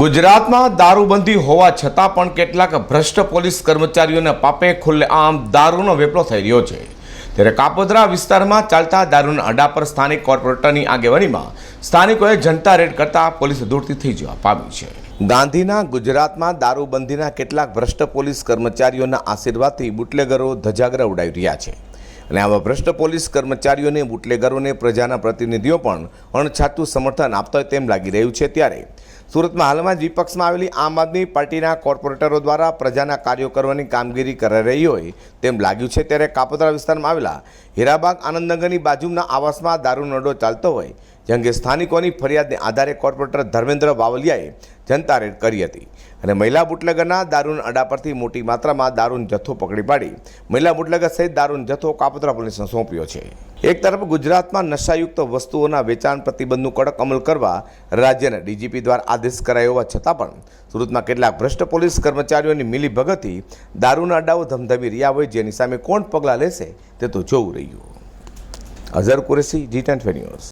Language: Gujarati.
ગુજરાતમાં દારૂબંધી હોવા છતાં પણ કેટલાક ભ્રષ્ટ પોલીસ કર્મચારીઓના પાપે ખુલ્લેઆમ દારૂનો વેપલો થઈ રહ્યો છે. ત્યારે કાપોદ્રા વિસ્તારમાં ચાલતા દારૂના અડા પર સ્થાનિક કોર્પોરેટરની આગેવાનીમાં સ્થાનિકોએ જનતા રેડ કરતા પોલીસ દૂરથી થઈ જવા પામી છે. ગાંધીના ગુજરાતમાં દારૂબંધીના કેટલાક ભ્રષ્ટ પોલીસ કર્મચારીઓના આશીર્વાદથી બુટલેગરો ધજાગરા ઉડાવી રહ્યા છે. અને આવા ભ્રષ્ટ પોલીસ કર્મચારીઓને બુટલેગરોને પ્રજાના પ્રતિનિધિઓ પણ અણછાતું સમર્થન આપતા હોય તેમ લાગી રહ્યું છે ત્યારે સુરતમાં હાલમાં જ વિપક્ષમાં આવેલી આમ આદમી પાર્ટીના કોર્પોરેટરો દ્વારા પ્રજાના કાર્યો કરવાની કામગીરી કરાઈ રહી હોય તેમ લાગ્યું છે ત્યારે કાપોદ્રા વિસ્તારમાં આવેલા હીરાબાગ આનંદનગરની બાજુના આવાસમાં દારૂ નડો ચાલતો હોય જે અંગે સ્થાનિકોની ફરિયાદને આધારે કોર્પોરેટર ધર્મેન્દ્ર બાવલિયાએ જનતા રેડ કરી હતી. અને મહિલા બુટલેગરના દારૂના અડા પરથી મોટી માત્રામાં દારૂનો જથ્થો પકડી પાડી મહિલા બુટલેગર સહિત દારૂનો જથ્થો કાપોદ્રા પોલીસને સોંપ્યો છે. એક તરફ ગુજરાતમાં નશાયુક્ત વસ્તુઓના વેચાણ પ્રતિબંધનું કડક અમલ કરવા રાજ્યના ડીજીપી દ્વારા આદેશ કરાયો હોવા છતાં પણ સુરતમાં કેટલાક ભ્રષ્ટ પોલીસ કર્મચારીઓની મિલી ભગતથી દારૂના અડાઓ ધમધમી રહ્યા હોય જેની સામે કોણ પગલાં લેશે તે તો જોવું રહ્યું. Azhar Qureshi, G tent news.